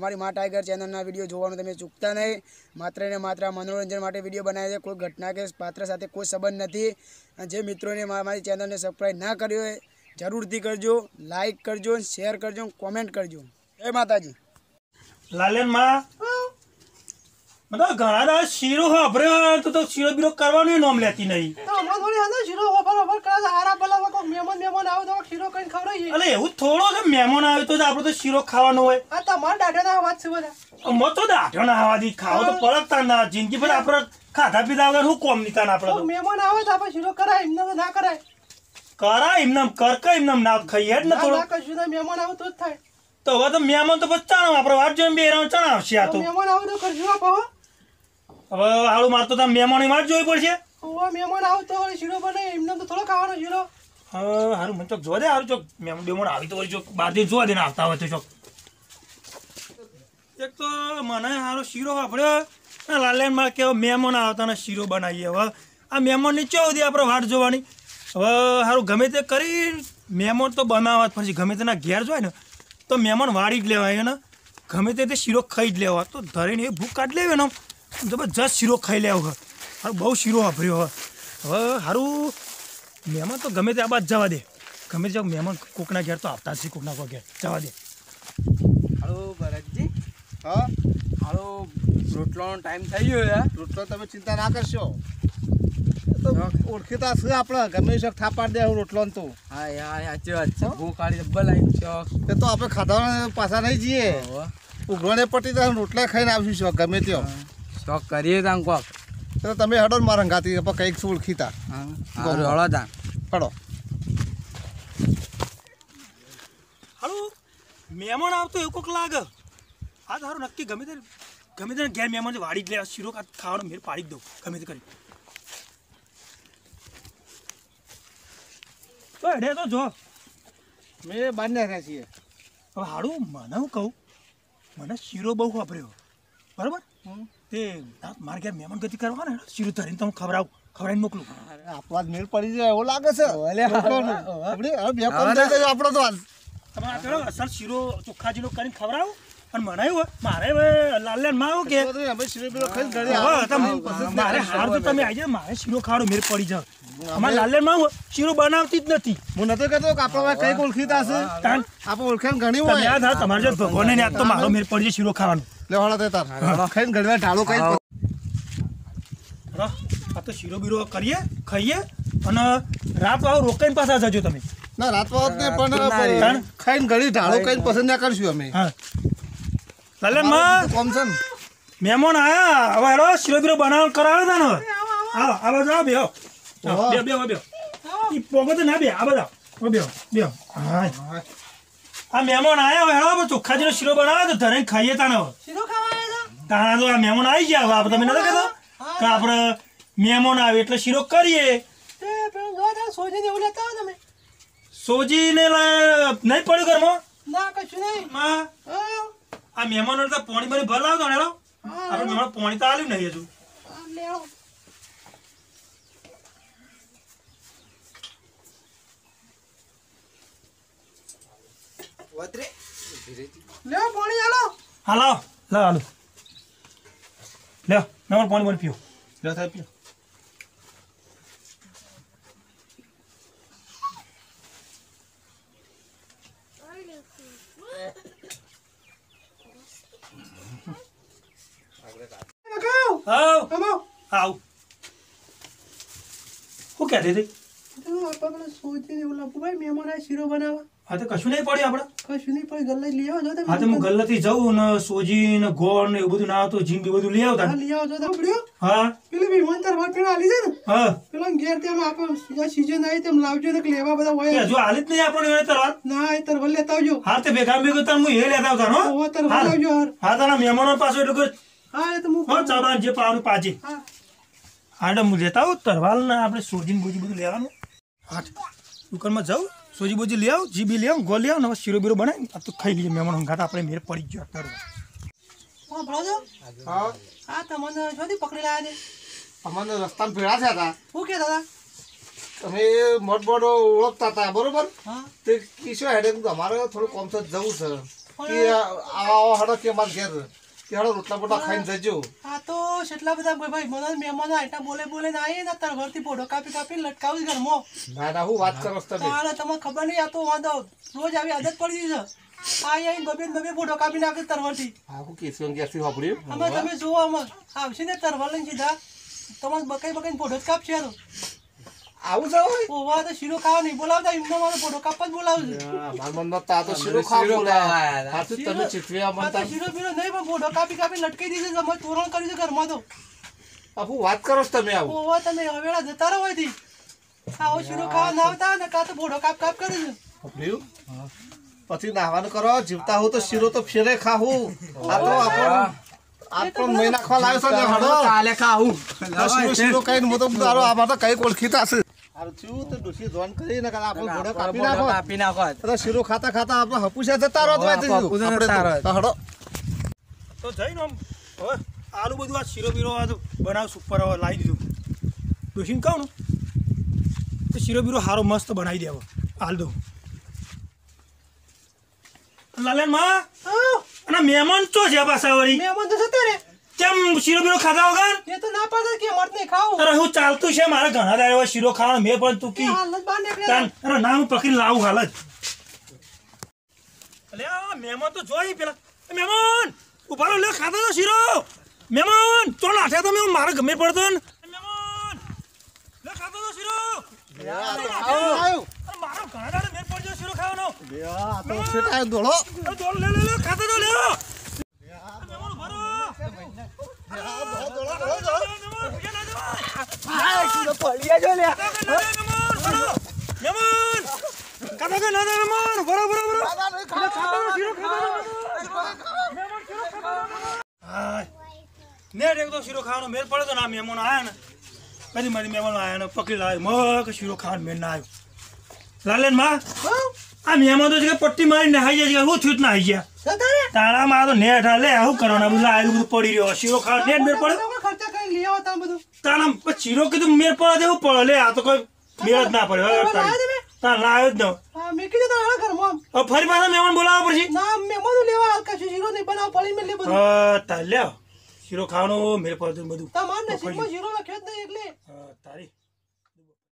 અમારી મા ટાઈગર ચેનલના વીડિયો જોવાનું તમે ચૂકતા નહીં. માત્ર ને માત્ર મનોરંજન માટે વીડિયો બનાવે છે. કોઈ ઘટના કે પાત્ર સાથે કોઈ સંબંધ નથી. જે મિત્રોને મારી ચેનલને સબસ્ક્રાઈબ ના કર્યો હોય, જરૂરથી કરજો. લાઈક કરજો શેર કરજો કોમેન્ટ કરજો. જય માતાજી. લાલનમાં. બધા ઘણા શીરો વાપર્યો તો શીરો બીરો કરવાનું નોમ લેતી નહીં તો હમણાં થોડી હાલો શીરો વફર વફર કરે છે હારા પલા કોઈ મહેમાન મહેમાન આવે તો શીરો કરીને ખવડાવીએ. અલે એવું થોડો કે મહેમાન આવે તો જ તો શીરો ખાવાનો હોય. આ તમારા દાદાના વાત છે બધા. મો તો દાઢો ના આવાથી ખાવો તો પડકતા ના જિંદગી ભર આપણે ખાધા પીધા વગર શું કોમ નીતા આપણે મહેમાન આવે તો આપણે શીરો કરાય એમને ના કરાય. કરા એમને કર કે એમને ના ખાઈએ જ ને ના થોડો. ના કશું ના મહેમાન આવે તો જ થાય. તો હવે તો મહેમાન તો પછી ચાણો આપણે વાત જોઈને બે રાઉન્ડ ચણાવશે આ તો તો. મહેમાન આવે તો કરજો આપો હવે હાલું મારતો તમે મહેમાન વાત જોવી પડશે. ઓવા, મહેમાન આવતો હોય શીરો બને. એમને તો થોડો ખાવાનો શીરો. હા હારું, મને તો જોવા દે હારું ચોક. મહેમાન બેમાન આવી તો ચોક. બહારથી જોવા દે ને આવતા હોય તો ચોક. એક તો મને હારો શીરો આપણે લાલેનમાં કેવો મહેમાન આવતા શીરો બનાવીએ હવે. આ મહેમાનની ચો સુધી આપણે વાટ જોવાની. હવે હારું, ગમે તે કરી મહેમાન તો બનાવવા જ પછી ગમે તેના ઘેર જ ને, તો મહેમાન વાળી જ લેવાય ને ગમે તે શીરો ખાઈ જ લેવા. તો ધરીને એ ભૂખ કાઢી લેવે ને જબરજસ્ત શીરો ખાઈ લેવો. હારું બહુ શીરો વાપર્યો હવે. હવે હારું મહેમાન તો ગમે તે આ બાદ જવા દે. ગમે તે મહેમાન કોકના ઘેર તો આવતા જ છે કોકના કોઈ ઘેર. જવા દે. હાલો ભરતજી. હા? હાલો રોટલાનો ટાઈમ થઈ ગયો યાર. રોટલો તમે ચિંતા ના કરશો. તો ઓળખીતા છે આપણે ગમે શોખ થાપાડ દે રોટલો તો. હા યાર સાચી વાત છે. ભૂખ કાઢી ડબ્બલ આવી એ તો આપણે ખાધા પાછા નહીં જઈએ. ઉઘરોને પટી તો રોટલા ખાઈને આવીશું શોખ ગમે ત્યાં. શોખ કરીએ તાન કોક. તો તમે હડો ને મારા હંગાતી આપણે કંઈક શું ખીતા. હળો હડો હાલો મહેમાન આવતો એવું કોક લાગે. આ તારું નક્કી ગમે તે ગમે તે ઘેર મહેમાન વાળી જ લે શીરો કા ખાવાનો મેર પાડી જ દઉં ગમે તે કરી. તો હેડે તો જો. મેં બાંધ્યા રહ્યા છીએ હવે હાડું મને હું કહું મને શીરો બહુ વાપર્યો. બરાબર? તે મારે ઘેર મહેમાન ગતિ કરવા ને શીરો ધરીને તમે ખવડાવું ખવડાવીને મોકલું. આપવા જ મેળ પડી જાય એવું લાગે છે. આપણે તો. તમે કરો સર શીરો ચોખ્ખા જીરો કરીને ખવડાવો અને મનાયું હોય, મારે લાલ્યાનમાં આવું કે મારે હાર તો તમે આવી જાય મારે શીરો ખાડો મેર પડી જાવ અમારે લાલ્યાનમાં આવું શીરો બનાવતી જ નથી. હું નતો કહેતો કે આપણા કંઈક ઓળખીતા હશે. આપણે ઓળખાણ ઘણી હોય. યાદ હા તમારે જો ભગવાનને યાદ તો મારો મેર પડી જાય શીરો ખાવાનો. લે હળો તે તાર. ખાઈને ઘડવા ઢાળો કઈ આ તો શીરો બીરો કરીએ ખાઈએ અને રાત વાવ રોકાઈને પાછા જજો તમે. ના રાત વાવ ને પણ ખાઈને ગળી ઢાળો કઈ પસંદ ના કરશું અમે. હા. લાલ્યાનમાં. કોમસન મહેમાન આયા. હવે હેડો શીરો બીરો બનાવ કરાવે તા ને આવો આવો બેહો. વાહ. બે બે બે ઈ પોગો તો ના બે આ બધા બે બે હા. આ મહેમાન આયા હવે હેડો ચોખ્ખા જેનો શીરો બનાવે તો ધરે ખાઈએ તાને હવે શીરો ખાવા આવ્યા હતા તાણા તો આ મહેમાન આવી ગયા. હવે આપણે તમે નતો કહેતો? કે આપણે મહેમાન આવે એટલે શીરો કરીએ. સોજીને નહીં પડ્યું ઘરમાં? ના કશું નહીં. માં આ મહેમાનો તો પાણી બની ભર લાવતો ને આપણે મહેમાન પાણી તો આલ્યું નહીં હજુ. હા, લે પાણી આલો હાલો લા હાલો. લ્યો મહેમાન પાણી પાણી પીઓ. લ્યો સાહેબ પીઓ. આવ. આવો. કહેતી હતી? આપણે એવું લાગુ ભાઈ મહેમાન શીરો બનાવવા હા તો કશું નહીં પડ્યું આપણે. કશું નહીં પણ ગલ્લે લઈ આવજો તમે હા તો હું ગલ્લાથી જઉં ને સોજી ને ગોળ ને એવું બધું ના આવતું જીમ બી બધું લઈ આવતા. હા લઈ આવજો તો પડ્યો હા. પેલી વિમાન તાર વાત પેલા આલી છે ને? હા. પેલા ઘેર તેમ આપણે સીઝન આવી તેમ લાવજો ને કે લેવા બધા હોય. જો હાલી જ નહીં આપણે એને તરવાર ના એ તરવલ લેતા આવજો. હા તે ભેગા ભેગો તાર હું એ લેતા આવતા ઓવા તરવલ હા. આવજો હા તારા મહેમાનો પાછો એટલે હા એ તો હું હા ચાબાન જે પારું પાજી. હા. હા હું લેતા આવું તરવાલ ને આપણે સોજી ને બોજી બધું લેવાનું. હા દુકાનમાં જાઉં? સોજી બોજી લઈ આવું જીબી લઈ આવું ગોળ લઈ આવું ને શીરો બીરો બનાવી આ તો ખાઈ લઈએ મહેમાન ઘાટ આપણે મેર પડી ગયો અત્યારે. હા ભરો છો? હા. હા તમને જોથી પકડી લાયા છે. અમને રસ્તામાં ભેળા થયા હતા. શું કે દાદા? તમે મોટ મોટો ઓળખતા હતા બરોબર? હા. તે કિશો હેડે તો અમારે થોડું કોમસર જવું છે. કે આવો હડો કે માર ઘેર. હડો રોટલા બોટલા ખાઈને જજો. આ તો કેટલા બધા ભાઈ ભાઈ મને મહેમાનો આટા બોલે બોલે ના આવી ને તરવરથી ફોટો કાપી કાપી લટકાવી ઘરમાં. ના ના હું વાત કરો તમે? તારે તમને ખબર નહીં આ તો વાંધો. રોજ આવી આદત પડી ગઈ છે. આ આવીને બબે ને બબે ફોટો કાપી નાખે તરવરથી હા હું કેસી ગેસી વાપર્યું. અમે તમે જોવા આવશે ને તરવર લઈને સીધા. તમારે બકાઈ બકાઈને ફોટો જ કાપશે તો આવું છે ઓવા તો શીરો ખાવા નહીં બોલાવતા એમને મારો ફોટો કાપવા જ બોલાવશે હા, મારા મનમાં તો શીરો ખાવા બોલાયા. ખાવા આયા. હાચું જ તમે ચીતરી આ આ મનતા શીરો બીરો નહીં પણ ફોટો કાપી કાપી લટકાઈ દીધી છે અમે તોરણ કરી છે ઘરમાં તો. આપુ વાત કરો છો તમે આવું? ઓવા તમે હવેળા જતા રહો આવો શીરો ખાવા ના આવતા ને કાં તો ફોટો કાપ કાપ કરે છે. વાપર્યું? પછી નાહવાનું કરો જીવતા હું તો શીરો તો ફેરે ખાવું આ તો આપણો આપણો મેં નાખવા લાવ્યો છે ને હડો કાલે ખાવું શીરો શીરો કહીને હું તારો આમાં તો કઈ ઓળખીતા છે હારું તો ડોશી જોન કરી ને આપણો ઘોડો કાપી નાખો. કાપી નાખો તો શીરો ખાતા ખાતા આપણે હપુસા જતા રહો હા, હપુસા જતા રહો. તો હડો. તો જઈને આમ હવે આલુ બધું આ શીરો બીરો બનાવ સુપર હવે લાવી દીધું. ડોશીને કહું તો શીરો બીરો સારો મસ્ત બનાવી દેવો. હાલ દઉં. લાલેનમાં અને મહેમાન ચો છે પાછા વળી. મહેમાન તો જતા રે કેમ શીરો બીરો ખાધા વગર? એ તો ના પાડે કે મત નહીં ખાવું. અરે હું ચાલતું છે મારે ઘણા દાડે હવે શીરો ખાવાનો મેં પણ તું એ કી હાલ જ બહાર નીકળ્યા તાન અરે ના હું પકડી લાવું હાલ જ અલે આ મહેમાન તો જોઈ પેલા. મહેમાન ઊભા રહો લે ખાતો તો શીરો? મહેમાન તો નાઠ્યા તમે? મારે ગમે પડતો ને. મહેમાન લે ખાતો તો શીરો? અરે મારો ઘણા દાડે મેળ પડજો શીરો ખાવાનો. આ તો છેટા દોડો. દોડ લે લે લે ખાતો તો લે મહેમાન ઊભા રહો નેટ એક તો શીરો ખાવાનો મેળ પડે તો ના મહેમાન આયા ને. પછી મારી મહેમાન ને પકડી લાવ્યો મગ શીરો ખાવાનો મેળ ના આવ્યો. લાલેનમાં. આ મહેમાન તો છે પટ્ટી મારી નહાઈ જાય હું થયું નાહી ગયા. તારા માં તો લે આવું કરવાના? બધું આયેલું બધું પડી રહ્યો. શીરો ખાવા નેટ મેળ પડ્યો? ખર્ચા કરી લઈ બધું. પછી શીરો કીધું મેળ પડે દેવું પડે. લે આ તો કોઈ મેળ જ ના પડે. તાર લાવ્યો જ ન મેં કીધું તારા ઘરમાં. ફરી પાછા મહેમાન બોલાવવા પડશે? ના મહેમાનો લેવા હાલ કશું શીરો નહીં બનાવો પડી મેં લે બધું. હા, તાર લ્યો. શીરો ખાવાનો મેળ પડે બધું. તમારા નસીબમાં શીરો લખ્યો જ નહીં એટલે. તારી